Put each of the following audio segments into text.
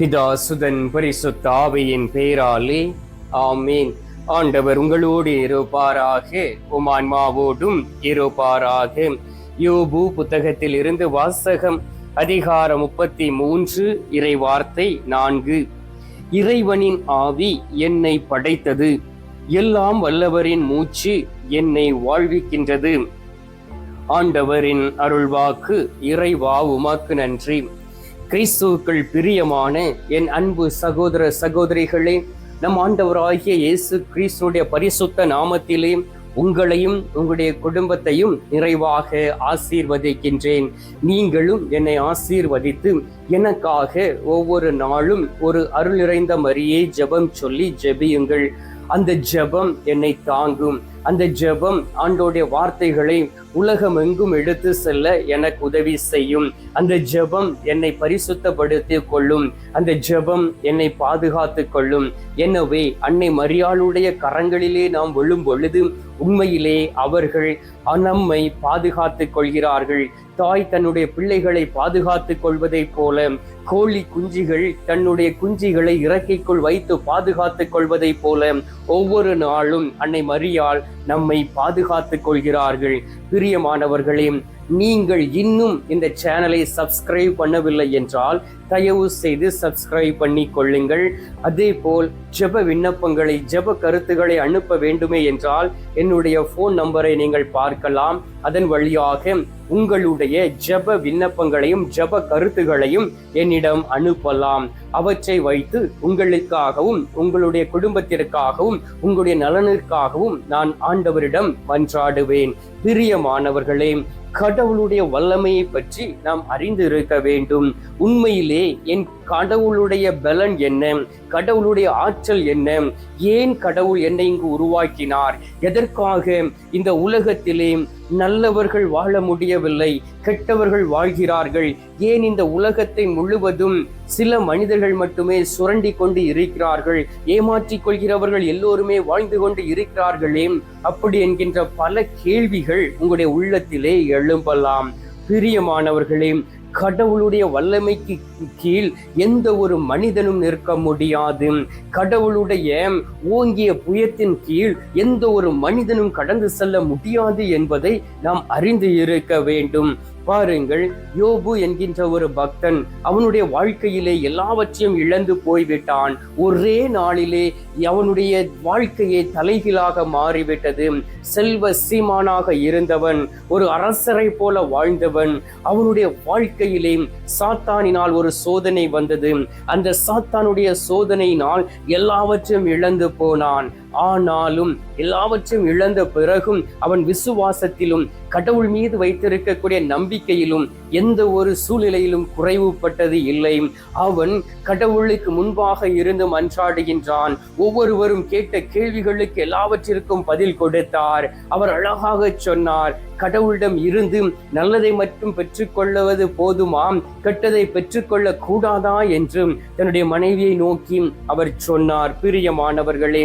பிதா சுதன் பரிசுத்த ஆவியின் பெயராலே ஆமீன். ஆண்டவர் உங்களோடு இருப்பாராக உமான்மாவோடும் இருப்பாராக. யோபு புத்தகத்தில் இருந்து வாசகம் அதிகாரம் முப்பத்தி மூன்று இறை வார்த்தை நான்கு. இறைவனின் ஆவி என்னை படைத்தது எல்லாம் வல்லவரின் மூச்சு என்னை வாழ்விக்கின்றது. ஆண்டவரின் அருள்வாக்கு இறைவா உமாக்கு நன்றி. கிறிஸ்துவுக்குள் பிரியமான என் அன்பு சகோதர சகோதரிகளே நம் ஆண்டவராகிய இயேசு கிறிஸ்துடைய பரிசுத்த நாமத்திலே உங்களையும் உங்களுடைய குடும்பத்தையும் நிறைவாக ஆசீர்வதிக்கின்றேன். நீங்களும் என்னை ஆசீர்வதித்து எனக்காக ஒவ்வொரு நாளும் ஒரு அருள் நிறைந்த மரியே ஜெபம் சொல்லி ஜெபியுங்கள். அந்த ஜெபம் என்னை தாங்கும். அந்த ஜெபம் ஆண்டோடைய வார்த்தைகளை உலகம் எங்கும் எடுத்து செல்ல எனக்கு உதவி செய்யும். அந்த ஜெபம் என்னை பரிசுத்தப்படுத்தி கொள்ளும். அந்த ஜெபம் என்னை பாதுகாத்து கொள்ளும். எனவே அன்னை மரியாளுடைய கரங்களிலே நாம் விழும் பொழுது உண்மையிலே அவர்கள் நம்மை பாதுகாத்து கொள்கிறார்கள். தாய் தன்னுடைய பிள்ளைகளை பாதுகாத்துக் கொள்வதைப் போல கோழி குஞ்சிகள் தன்னுடைய குஞ்சிகளை இறக்கைக்குள் வைத்து பாதுகாத்துக் கொள்வதைப் போல ஒவ்வொரு நாளும் அன்னை மரியால் நம்மை பாதுகாத்துக் கொள்கிறார்கள். பிரியமானவர்களே நீங்கள் இன்னும் இந்த சேனலை சப்ஸ்கிரைப் பண்ணவில்லை என்றால் தயவு செய்து சப்ஸ்கிரைப் பண்ணி கொள்ளுங்கள். அதே போல் ஜெப விண்ணப்பங்களை ஜெப கருத்துக்களை அனுப்ப வேண்டுமே என்றால் என்னுடைய ஃபோன் நம்பரை நீங்கள் பார்க்கலாம். அதன் வழியாக உங்களுடைய ஜெப விண்ணப்பங்களையும் ஜெப கருத்துகளையும் என்னிடம் அனுப்பலாம். அவற்றை வைத்து உங்களுக்காகவும் உங்களுடைய குடும்பத்திற்காகவும் உங்களுடைய நலனிற்காகவும் நான் ஆண்டவரிடம் மன்றாடுவேன். பிரியமானவர்களே கடவுளுடைய வல்லமையை பற்றி நாம் அறிந்து இருக்க வேண்டும். உண்மையிலே என் கடவுளுடைய பலன் என்ன? கடவுளுடைய ஆற்றல் என்ன? ஏன் கடவுள் என்னை இங்கு உருவாக்கினார்? எதற்காக இந்த உலகத்திலே நல்லவர்கள் வாழ முடியவில்லை? கெட்டவர்கள் வாழ்கிறார்கள். ஏன் இந்த உலகத்தை முழுவதும் சில மனிதர்கள் மட்டுமே சுரண்டி கொண்டு இருக்கிறார்கள்? ஏமாற்றிக் கொள்கிறவர்கள் எல்லோருமே வாழ்ந்து கொண்டு இருக்கிறார்களே? அப்படி என்கின்ற பல கேள்விகள் உங்களுடைய உள்ளத்திலே எழும்பலாம். பிரியமானவர்களே கடவுளுடைய வல்லமைக்கு கீழ் எந்த ஒரு மனிதனும் நிற்க முடியாது. கடவுளுடைய ஓங்கிய புயத்தின் கீழ் எந்த ஒரு மனிதனும் கடந்து செல்ல முடியாது என்பதை நாம் அறிந்து இருக்க வேண்டும். பாருங்கள் யோபு என்கின்ற ஒரு பக்தன் அவனுடைய வாழ்க்கையிலே எல்லாவற்றையும் இழந்து போய்விட்டான். ஒரே நாளிலே அவனுடைய வாழ்க்கையை தலைகீழாக மாறிவிட்டது. செல்வ சீமானாக இருந்தவன் ஒரு அரசரை போல வாழ்ந்தவன் அவனுடைய வாழ்க்கையிலே சாத்தானினால் ஒரு சோதனை வந்தது. அந்த சாத்தானுடைய சோதனையினால் எல்லாவற்றையும் இழந்து போனான். ஆனாலும் எல்லாவற்றையும் இழந்த பிறகும் அவன் விசுவாசத்திலும் கடவுள் மீது வைத்திருக்கக்கூடிய நம்பிக்கையிலும் எந்த ஒரு சூழ்நிலையிலும் குறைவுபட்டது இல்லை. அவன் கடவுளுக்கு முன்பாக இருந்து மன்றாடுகின்றான். ஒவ்வொருவரும் கேட்ட கேள்விகளுக்கு எல்லாவற்றிற்கும் பதில் கொடுத்தார். அவர் அழகாக சொன்னார். கடவுளிடம் இருந்து நல்லதை மட்டும் பெற்றுக்கொள்வது போதுமாம் கெட்டதை பெற்றுக்கொள்ள கூடாதா என்று தன்னுடைய மனைவியை நோக்கி அவர் சொன்னார். பிரியமானவர்களே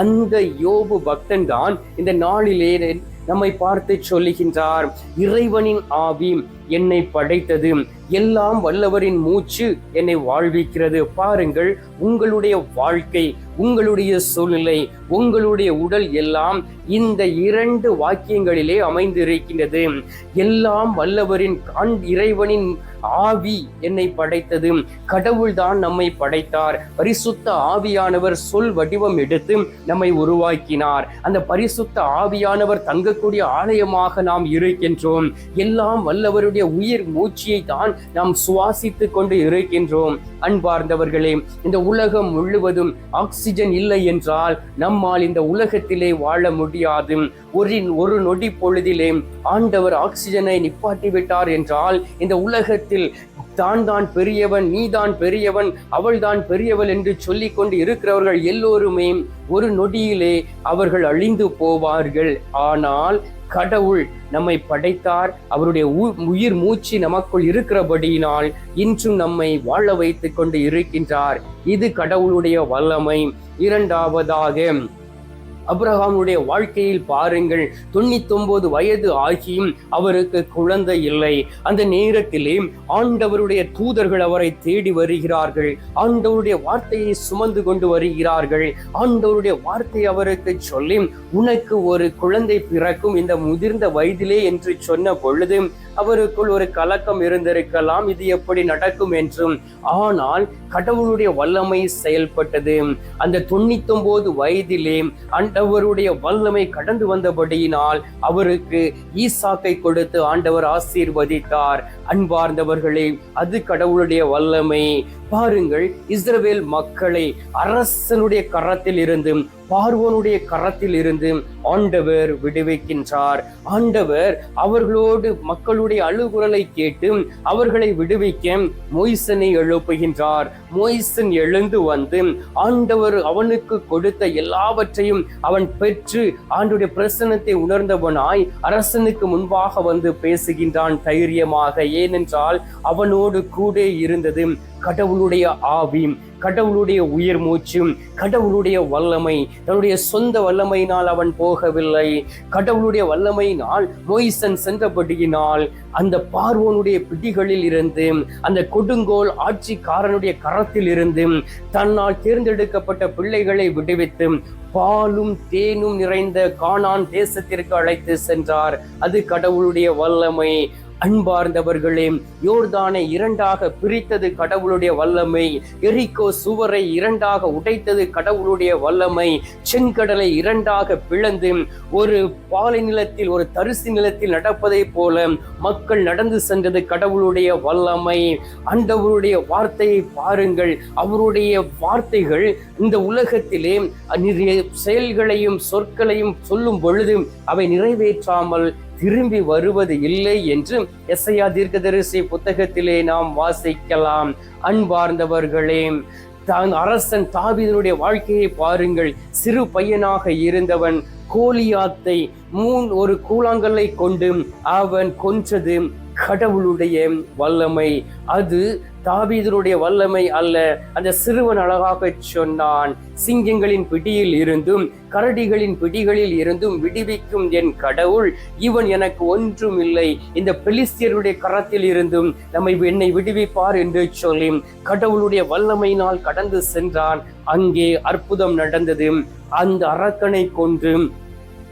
அந்த யோபு பக்தன் தான் இந்த நாளிலே நம்மை பார்த்து சொல்லுகின்றார் இறைவனின் ஆவி என்னை படைத்தது எல்லாம் வல்லவரின் மூச்சு என்னை வாழ்விக்கிறது. பாருங்கள் உங்களுடைய வாழ்க்கை உங்களுடைய சூழ்நிலை உங்களுடைய உடல் எல்லாம் இந்த இரண்டு வாக்கியங்களிலே அமைந்திருக்கின்றது. எல்லாம் வல்லவரின் காண் இறைவனின் ஆவி என்னை படைத்தது. கடவுள்தான் நம்மை படைத்தார். பரிசுத்த ஆவியானவர் சொல் வடிவம் எடுத்து நம்மை உருவாக்கினார். அந்த பரிசுத்த ஆவியானவர் தங்கக்கூடிய ஆலயமாக நாம் இருக்கின்றோம். எல்லாம் வல்லவருடைய உயிர் மூச்சியை தான் நாம் சுவாசித்து கொண்டு இருக்கின்றோம். அன்பார்ந்தவர்களே இந்த உலகம் முழுவதும் ஆக்சி ஆக்சிஜன் இல்லை என்றால் நம்மால் இந்த உலகத்திலே வாழ முடியாது. ஒரு ஒரு நொடி பொழுதிலே ஆண்டவர் ஆக்சிஜனை நிப்பாட்டி விட்டார் என்றால் இந்த உலகத்தில் தான் தான் பெரியவன் நீதான் பெரியவன் அவள்தான் பெரியவள் என்று சொல்லிக்கொண்டு இருக்கிறவர்கள் எல்லோருமே ஒரு நொடியிலே அவர்கள் அழிந்து போவார்கள். ஆனால் கடவுள் நம்மை படைத்தார். அவருடைய உ- உயிர் மூச்சு நமக்குள் இருக்கிறபடியினால் இன்றும் நம்மை வாழ வைத்துக் கொண்டு இருக்கின்றார். இது கடவுளுடைய வல்லமை. இரண்டாவதாக அப்ரஹாமுடைய வாழ்க்கையில் பாருங்கள் தொண்ணூத்தொன்பது வயது ஆகியும் அவருக்கு குழந்தை இல்லை. அந்த நேரத்திலே ஆண்டவருடைய தூதர்கள் அவரை தேடி வருகிறார்கள். ஆண்டவருடைய வார்த்தையை சுமந்து கொண்டு வருகிறார்கள். ஆண்டவருடைய வார்த்தை அவருக்கு சொல்லி உனக்கு ஒரு குழந்தை பிறக்கும் இந்த முதிர்ந்த வயதிலே என்று சொன்ன பொழுது அவருக்குள் ஒரு கலக்கம் இருந்திருக்கலாம் இது எப்படி நடக்கும் என்றும். ஆனால் கடவுளுடைய வல்லமை செயல்பட்டது. அந்த தொண்ணூத்தொன்பது வயதிலே ஆண்டவருடைய வல்லமை கடந்து வந்தபடியினால் அவருக்கு ஈசாக்கை கொடுத்து ஆண்டவர் ஆசீர்வதித்தார். அன்பார்ந்தவர்களே அது கடவுளுடைய வல்லமை. பாருங்கள் இஸ்ரவேல் மக்களை அரசனுடைய கரத்தில் இருந்து பார்வோனுடைய கரத்தில் இருந்து ஆண்டவர் விடுவிக்கின்றார். ஆண்டவர் அவர்களோடு மக்களுடைய அழுகுரலை கேட்டு அவர்களை விடுவிக்க மொய்சனை எழுப்புகின்றார். மொய்சன் எழுந்து வந்து ஆண்டவர் அவனுக்கு கொடுத்த எல்லாவற்றையும் அவன் பெற்று ஆண்டுடைய பிரசனத்தை உணர்ந்தவனாய் அரசனுக்கு முன்பாக வந்து பேசுகின்றான் தைரியமாக. ஏனென்றால் அவனோடு கூட இருந்தது கடவுளுடைய ஆவி கடவுளுடைய உயிர் மூச்சும் கடவுளுடைய வல்லமை தன்னுடைய சொந்த வல்லமையினால் அவன் போகவில்லை. கடவுளுடைய வல்லமையினால் மொய்சன் சென்றபடியினால் அந்த பார்வோனுடைய பிடிகளில் இருந்து அந்த கொடுங்கோல் ஆட்சிக்காரனுடைய கரத்தில் இருந்து தன்னால் தேர்ந்தெடுக்கப்பட்ட பிள்ளைகளை விடுவித்து பாலும் தேனும் நிறைந்த காணான் தேசத்திற்கு அழைத்து சென்றார். அது கடவுளுடைய வல்லமை. அன்பார்ந்தவர்களே யோர்தானை இரண்டாக பிரித்தது கடவுளுடைய வல்லமை எரிக்கோ சுவரை இரண்டாக உடைத்தது கடவுளுடைய வல்லமை செங்கடலை இரண்டாக பிளந்து ஒரு பாலை நிலத்தில் ஒரு தரிசு நிலத்தில் நடப்பதை போல மக்கள் நடந்து சென்றது கடவுளுடைய வல்லமை. அண்டவருடைய வார்த்தையை பாருங்கள். அவருடைய வார்த்தைகள் இந்த உலகத்திலே நிறைய செயல்களையும் சொற்களையும் சொல்லும் பொழுது அவை நிறைவேற்றாமல் திரும்பி வருவது இல்லை என்று எஸ்ஐயா தீர்க்கதரிசி புத்தகத்திலே நாம் வாசிக்கலாம். அன்பார்ந்தவர்களே தான் அரசன் தாவிதனுடைய வாழ்க்கையை பாருங்கள். சிறு பையனாக இருந்தவன் கோலியாத்தை மூன் ஒரு கூழாங்கல்லை கொண்டு அவன் கொன்றது. கடவுளுடைய வல்லமை. அது தாவீதனுடைய வல்லமை அல்ல. அந்த சிறுவன் அழகாக சொன்னான் சிங்கங்களின் பிடியில் இருந்தும் கரடிகளின் பிடிகளில் இருந்தும் விடுவிக்கும் என் கடவுள். இவன் எனக்கு ஒன்றும் இல்லை. இந்த பெலிஸ்தியருடைய கரத்தில் இருந்தும் நம்மை என்னை விடுவிப்பார் என்று சொல்லி கடவுளுடைய வல்லமையினால் கடந்து சென்றான். அங்கே அற்புதம் நடந்தது. அந்த அரக்கனை கொன்று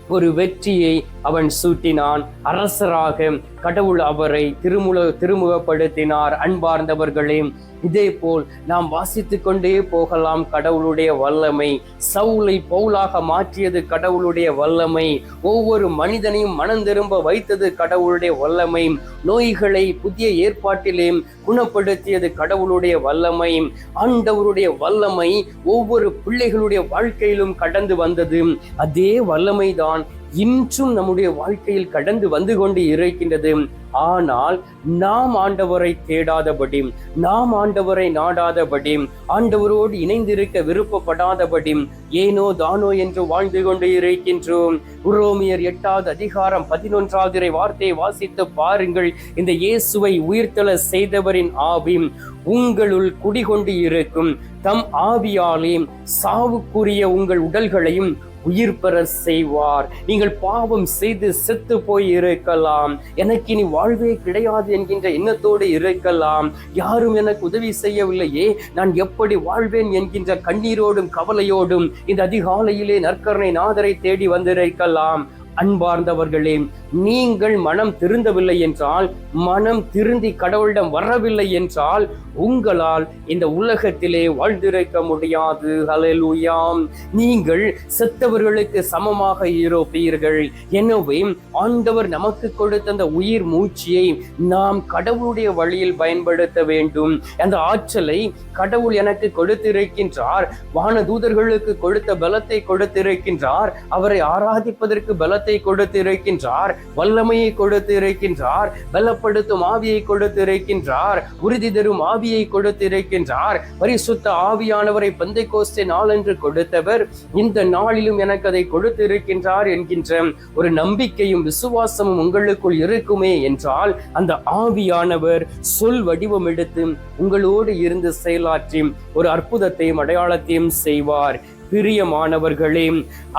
ஒரு வெற்றியை அவன் சூட்டினான். அரசராக கடவுள் அவரை திருமுல திருமுகப்படுத்தினார். அன்பார்ந்தவர்களே இதே போல் நாம் வாசித்து கொண்டே போகலாம் கடவுளுடைய வல்லமை. சவுலை பவுலாக மாற்றியது கடவுளுடைய வல்லமை. ஒவ்வொரு மனிதனையும் மனம் திரும்ப வைத்தது கடவுளுடைய வல்லமை. நோய்களை புதிய ஏற்பாட்டிலே குணப்படுத்தியது கடவுளுடைய வல்லமை. ஆண்டவருடைய வல்லமை ஒவ்வொரு பிள்ளைகளுடைய வாழ்க்கையிலும் கடந்து வந்தது. அதே வல்லமை தான் இன்றும் நம்முடைய வாழ்க்கையில் கடந்து வந்து கொண்டு இருக்கின்றது. ஆனால் நாம் ஆண்டவரை தேடாதபடி நாம் ஆண்டவரை நாடாதபடி ஆண்டவரோடு இணைந்திருக்க விருப்பப்படாதபடி ஏனோ தானோ என்று வாழ்ந்து கொண்டு இருக்கின்றோம். உரோமியர் எட்டாவது அதிகாரம் பதினொன்றாவது வார்த்தையை வாசித்து பாருங்கள். இந்த இயேசுவை உயிர்த்தெழ செய்தவரின் ஆவி உங்களுள் குடிகொண்டு இருக்கும். தம் ஆவியாலே சாவுக்குரிய உங்கள் உடல்களையும் உயிர் பெற செய்வார். நீங்கள் பாவம் செய்து செத்து போய் இருக்கலாம். எனக்கு இனி வாழ்வே கிடையாது என்கின்ற எண்ணத்தோடு இருக்கலாம். யாரும் எனக்கு உதவி செய்யவில்லையே. நான் எப்படி வாழ்வேன் என்கின்ற கண்ணீரோடும் கவலையோடும் இந்த அதிகாலையிலே நற்கரணை நாதரை தேடி வந்திருக்கலாம். அன்பார்ந்தவர்களே நீங்கள் மனம் திருந்தவில்லை என்றால் மனம் திருந்தி கடவுளிடம் வரவில்லை என்றால் உங்களால் இந்த உலகத்திலே வாழ்ந்திருக்க முடியாது. ஹalleluyaம் நீங்கள் செத்தவர்களுக்கு சமமாக இருப்பீர்கள். எனவே ஆண்டவர் நமக்கு கொடுத்த அந்த உயிர் மூச்சியை நாம் கடவுளுடைய வழியில் பயன்படுத்த வேண்டும். அந்த ஆற்றலை கடவுள் எனக்கு கொடுத்திருக்கின்றார். வானதூதர்களுக்கு கொடுத்த பலத்தை கொடுத்திருக்கின்றார். அவரை ஆராதிப்பதற்கு பலத்தை கொடுத்திருக்கின்றார். வல்லமையை கொடுத்து இருக்கின்றார் பலப்படுத்தும் ஆவியை கொடுத்து இருக்கின்றார் உறுதி தரும் ஆவியை கொடுத்து இருக்கின்றார் பரிசுத்த ஆவியானவரை பந்தை கோஸ்தே நாளென்று கொடுத்தவர். இந்த நாளிலும் எனக்கு அதை கொடுத்து இருக்கின்றார் என்கின்ற ஒரு நம்பிக்கையும் விசுவாசமும் உங்களுக்குள் இருக்குமே என்றால் அந்த ஆவியானவர் சொல் வடிவம் எடுத்து உங்களோடு இருந்து செயலாற்றி ஒரு அற்புதத்தையும் அடையாளத்தையும் செய்வார். பிரியமானவர்களே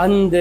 அந்த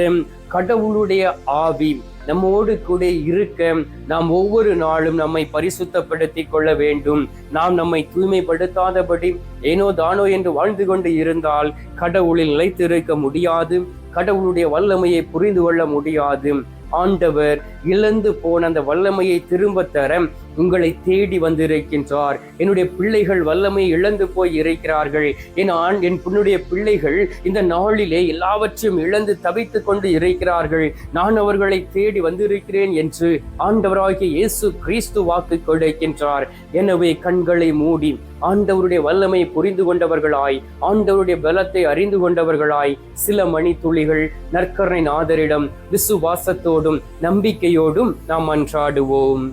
கடவுளுடைய ஆவி நம்மோடு கூட இருக்க நாம் ஒவ்வொரு நாளும் நம்மை பரிசுத்தப்படுத்தி கொள்ள வேண்டும். நாம் நம்மை தூய்மைப்படுத்தாதபடி ஏனோ தானோ என்று வாழ்ந்து கொண்டு இருந்தால் கடவுளில் நிலைத்திருக்க முடியாது. கடவுளுடைய வல்லமையை புரிந்து கொள்ள முடியாது. ஆண்டவர் இழந்து போன அந்த வல்லமையை திரும்ப தர உங்களை தேடி வந்திருக்கின்றார். என்னுடைய பிள்ளைகள் வல்லமை இழந்து போய் இருக்கிறார்கள். என் ஆண் என் பொண்ணுடைய பிள்ளைகள் இந்த நாளிலே எல்லாவற்றையும் இழந்து தவித்துக் கொண்டு இருக்கிறார்கள். நான் அவர்களை தேடி வந்திருக்கிறேன் என்று ஆண்டவராகிய இயேசு கிறிஸ்து வாக்கு கொடுக்கின்றார். எனவே கண்களை மூடி ஆண்டவருடைய வல்லமை புரிந்து கொண்டவர்களாய் ஆண்டவருடைய பலத்தை அறிந்து கொண்டவர்களாய் சில மணித்துளிகள் நற்கரணை நாதரிடம் விசுவாசத்தோடும் நம்பிக்கையோடும் நாம் அன்றாடுவோம்.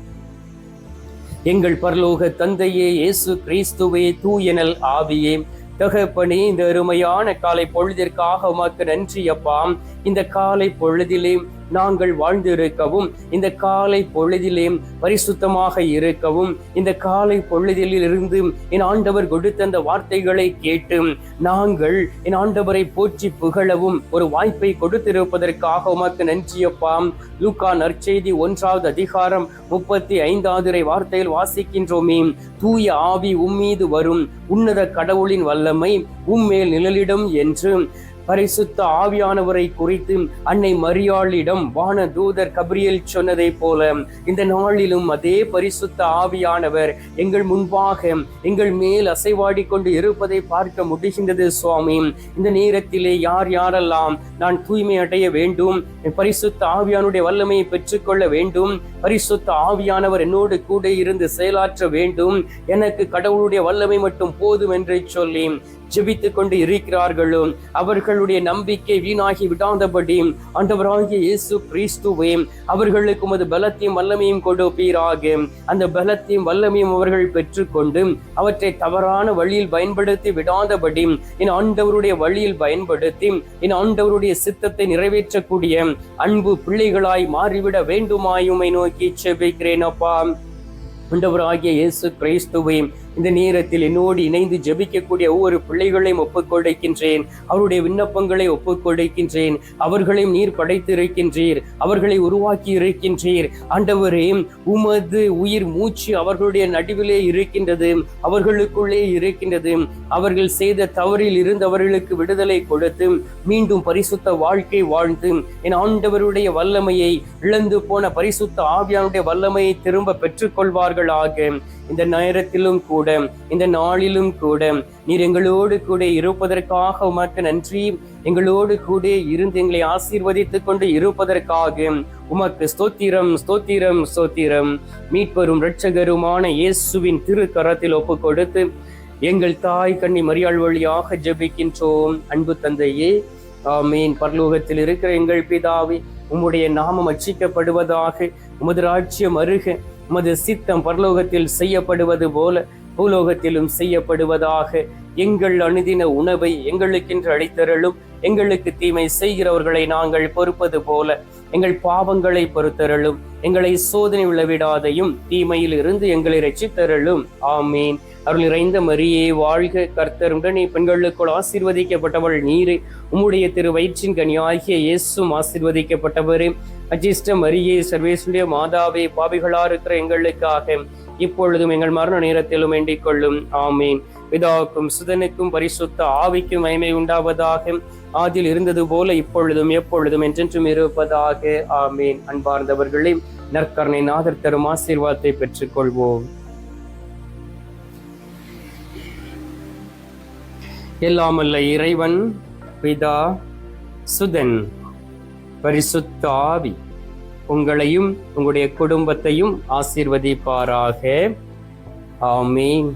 எங்கள் பரலோக தந்தையே இயேசு கிறிஸ்துவே தூயனல் ஆவியே. தகப்பனே இந்த அருமையான காலை பொழுதிற்காக உமக்கு நன்றி அப்பா. இந்த காலை பொழுதிலே நாங்கள் வாழ்ந்திருக்கவும் இந்த காலை பொழுதிலே பரிசுத்தமாக இருக்கவும் இந்த காலை பொழுதில் இருந்து என் ஆண்டவர் கொடுத்த அந்த வார்த்தைகளை கேட்டு நாங்கள் என் ஆண்டவரை போற்றி புகழவும் ஒரு வாய்ப்பை கொடுத்திருப்பதற்காக உமக்கு நன்றியப்பா லூக்கா நற்செய்தி ஒன்றாவது அதிகாரம் முப்பத்தி ஐந்தாவது வார்த்தையில் வாசிக்கின்றோமே தூய ஆவி உம்மீது வரும் உன்னத கடவுளின் வல்லமை உம்மேல் நிழலிடும் என்று. பரிசுத்த ஆவியானவரை குறித்து அன்னை மரியாளிடம் வான தூதர் கபிரியல் சொன்னதை போல இந்த நாளிலும் அதே பரிசுத்த ஆவியானவர் எங்கள் முன்பாக எங்கள் மேல் அசைவாடி கொண்டு இருப்பதை பார்க்க முடிகின்றது சுவாமி. இந்த நேரத்திலே யார் யாரெல்லாம் நான் தூய்மை அடைய வேண்டும் பரிசுத்த ஆவியானுடைய வல்லமையை பெற்றுக்கொள்ள வேண்டும் பரிசுத்த ஆவியானவர் என்னோடு கூட இருந்து செயலாற்ற வேண்டும். எனக்கு கடவுளுடைய வல்லமை மட்டும் போதும் என்று சொல்லி ஜெபித்துக் கொண்டு இருக்கிறார்களோ. அவர்களுடைய நம்பிக்கை வீணாகி விடாதபடி ஆண்டவராகிய இயேசு கிறிஸ்துவே அவர்களுக்கு உமது பலத்தையும் வல்லமையும் கொடுப்பீராக. அந்த பலத்தையும் வல்லமையும் அவர்கள் பெற்றுக்கொண்டு அவற்றை தவறான வழியில் பயன்படுத்தி விடாதபடி என் ஆண்டவருடைய வழியில் பயன்படுத்தி என் ஆண்டவருடைய சித்தத்தை நிறைவேற்றக்கூடிய அன்பு பிள்ளைகளாய் மாறிவிட வேண்டுமாயுமை நோக்கி செபிக்கிறேன் அப்பா. ஆண்டவராகிய இயேசு கிறிஸ்துவை இந்த நேரத்தில் என்னோடு இணைந்து ஜெபிக்கக்கூடிய ஒவ்வொரு பிள்ளைகளையும் ஒப்புக்கொடைக்கின்றேன். அவருடைய விண்ணப்பங்களை ஒப்புக்கொடைக்கின்றேன். அவர்களையும் நீர் படைத்திருக்கின்றீர். அவர்களை உருவாக்கி இருக்கின்றீர். ஆண்டவரே உமது உயிர் மூச்சு அவர்களுடைய நடுவிலே இருக்கின்றது. அவர்களுக்குள்ளே இருக்கின்றது. அவர்கள் செய்த தவறில் இருந்தவர்களுக்கு விடுதலை கொடுத்து மீண்டும் பரிசுத்த வாழ்க்கை வாழ்ந்து என் ஆண்டவருடைய வல்லமையை இழந்து போன பரிசுத்த ஆவியானுடைய வல்லமையை திரும்ப பெற்றுக்கொள்வார்களாக. இந்த நேரத்திலும் கூட இந்த நாளிலும் கூட நீர் எங்களோடு கூட இருப்பதற்காக உமக்கு நன்றி. எங்களோடு கூட இருந்து எங்களை ஆசீர்வதித்துக் கொண்டு இருப்பதற்காக உமக்கு ஸ்தோத்திரம் ஸ்தோத்திரம் ஸ்தோத்திரம். மீட்பரும் இரட்சகருமான இயேசுவின் திருக்கரத்தில் ஒப்பு கொடுத்து எங்கள் தாய் கண்ணி மரியாள் வழியாக ஜெபிக்கின்றோம். அன்பு தந்தையே ஆமீன். பரலோகத்தில் இருக்கிற எங்கள் பிதாவே உம்முடைய நாமம் அச்சிக்கப்படுவதாக உமது ராஜ்யம் அருக உமது சித்தம் பரலோகத்தில் செய்யப்படுவது போல பூலோகத்திலும் செய்யப்படுவதாக எங்கள் அணுதின உணவை எங்களுக்கென்று அளித்தருளும் எங்களுக்கு தீமை செய்கிறவர்களை நாங்கள் பொறுப்பது போல எங்கள் பாவங்களை பொறுத்தருளும். எங்களை சோதனை விழவிடாதையும் தீமையில் இருந்து எங்களை ரட்சித்தருளும் ஆமீன். அருள் நிறைந்த மரியே வாழ்க கர்த்தருடன் உடனே பெண்களுக்குள் ஆசீர்வதிக்கப்பட்டவள் நீரே. உம்முடைய திரு வயிற்றின் கனியாகிய இயேசும் ஆசீர்வதிக்கப்பட்டவரே. அஜிஷ்ட மரியே சர்வேசுடைய மாதாவே பாவிகளா இருக்கிற எங்களுக்காக இப்பொழுதும் எங்கள் மரண நேரத்திலும் வேண்டிக் கொள்ளும். ஆமீன். பிதாவுக்கும் சுதனுக்கும் பரிசுத்த ஆவிக்கும் மகிமை உண்டாவதாக. ஆதில் இருந்தது போல இப்பொழுதும் எப்பொழுதும் என்றென்றும் இருப்பதாக. ஆமீன். அன்பார்ந்தவர்களே நற்கரணை நாதர் தரும் ஆசீர்வாதத்தை பெற்றுக்கொள்வோம். எல்லாமல்ல இறைவன் பிதா சுதன் பரிசுத்த ஆவி உங்களையும் உங்களுடைய குடும்பத்தையும் ஆசீர்வதிப்பாராக. ஆமீன்.